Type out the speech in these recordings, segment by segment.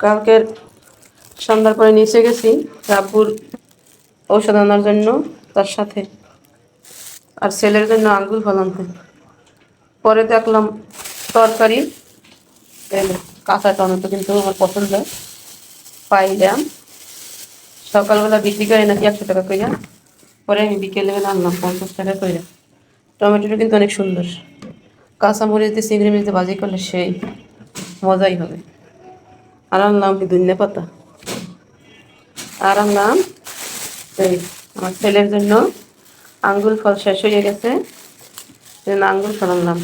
কালকের সন্ধ্যার পরে নিচে গেছি, রাব্বুর ঔষধ আনার জন্য, তার সাথে। আর ছেলের জন্য আঙ্গুল ফল আনতে। পরে দেখলাম তরকারি কাঁচা টমেটো কিন্তু আমার পছন্দ। পাইলাম সকালবেলা বিক্রি করে নাকি একশো টাকা কইরা, পরে আমি বিকেলে বেলা আনলাম, পঞ্চাশ টাকা কইরা। টমেটোটা কিন্তু অনেক সুন্দর। কাঁচা মরিচ দিয়ে চিংড়ি মরিচ ভাজি করলে সেই মজাই হবে। আর আনলাম কি ধনিয়া পাতা? আর আনলাম এই, আমার ছেলের জন্য আঙ্গুল ফল শেষ হয়ে গেছে। আঙ্গুল ফল আনলাম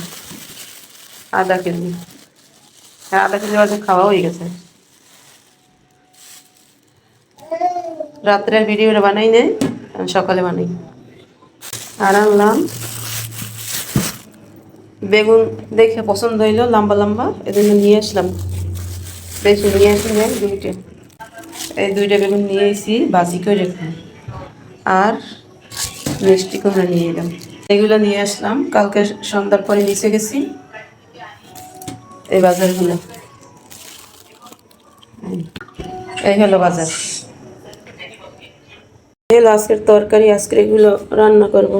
আধা কেজি। হ্যাঁ আধা কেজি বাজে খাওয়া হয়ে গেছে। রাত্রের ভিডিওটা বানাই নেই সকালে বানাই। আর আনলাম বেগুন দেখে পছন্দ হইল, লম্বা লম্বা, এজন্য নিয়ে আসলাম। বেশি নিয়ে আসলাম দুইটা। এই দুইটা বেগুন নিয়ে এসি বাজি করে রেখে আর মিষ্টি কুমড়া নিয়ে এলাম। এগুলো নিয়ে আসলাম। কালকে সন্ধ্যার পরে নিচে গেছি। এই বাজারগুলো। এই হলো বাজার। এই হলো আজকের তরকারি। আজকের এগুলো রান্না করব।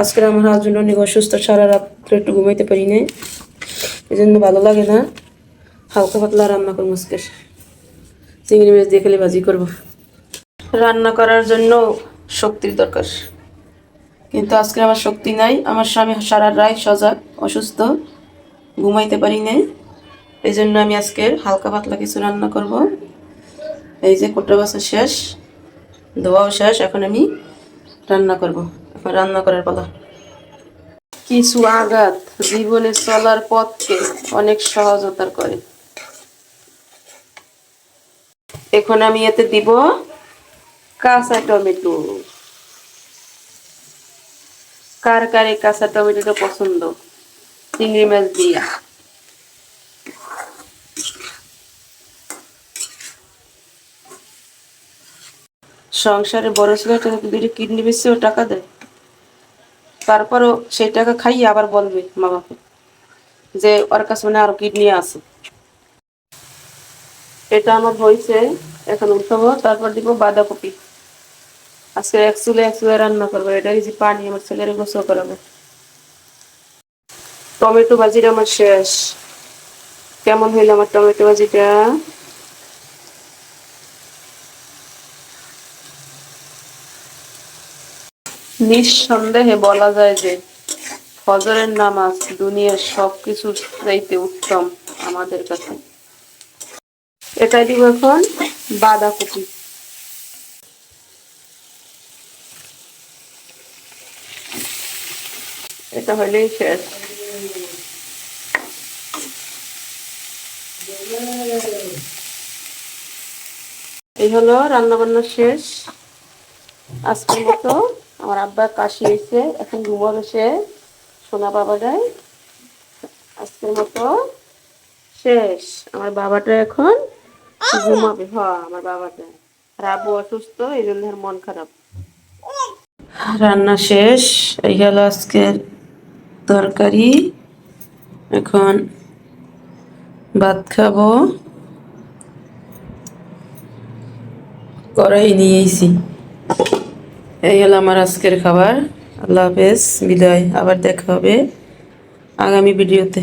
আজকের আমার হাজবেন্ড অনেক অসুস্থ, সারা রাত্রে একটু ঘুমাইতে পারি না এই জন্য ভালো লাগে না। হালকা পাতলা রান্না করব আজকে। চিংড়ি মাছ দিয়ে খেলে ভাজি করব। রান্না করার জন্য শক্তির দরকার। কিন্তু আজকে আমার শক্তি নাই। আমার স্বামী সারা রায় সজাগ, অসুস্থ। ঘুমাইতে পারি নাই। এই জন্য আমি আজকে হালকা পাতলা কিছু রান্না করব। এই যে কোটা বাসা শেষ, ধোয়াও শেষ। এখন আমি রান্না করব। এখন রান্না করার পালা। কিছু আঘাত জীবনে চলার পথকে অনেক সহজতার করে। এখন আমি এতে দিব কাঁচা টমেটো। কার কার এই কাঁচা টমেটোটা পছন্দ? চিংড়ি মাছ দিয়া। সংসারে বড় ছেলেটা দুটো কিডনি বেচছেও টাকা দেয়? তারপরও সেই টাকা খাইয়ে আবার বলবে মা বাপে যে ওর কাছে মানে আরও কিডনি আছে। এটা আমার হয়েছে, এখন উঠাবো, তারপর দিব বাঁধাকপি। আজকে এক চুলে এক চুলে রান্না করব, এটা কিছু পানি আমার ছেলের গোসল করাবো। টমেটো ভাজিটা আমার শেষ। কেমন হইল আমার টমেটো ভাজিটা? নিঃসন্দেহে বলা যায় যে, ফজরের নামাজ দুনিয়ার সবকিছু চাইতে উত্তম আমাদের কাছে। এটাই দিব এখন বাঁধাকপি। এটা হইলেই শেষ। এই হলো রান্না বান্না শেষ। আজকের মতো আমার আব্বা কাশি এসে এখন ঘুমাবে সে, সোনা বাবা যায় আজকের মতো শেষ। আমার বাবাটা এখন ঘুমাবে, হ, আমার বাবাটা। আর আব্বু অসুস্থ, এই জন্য মন খারাপ। রান্না শেষ, এই গেল আজকের তরকারি। এখন ভাত খাব। কড়াই নিয়েছি এই হলো আমার আজকের খাবার। আল্লাহ হাফেজ। বিদায়। আবার দেখা হবে আগামী ভিডিওতে।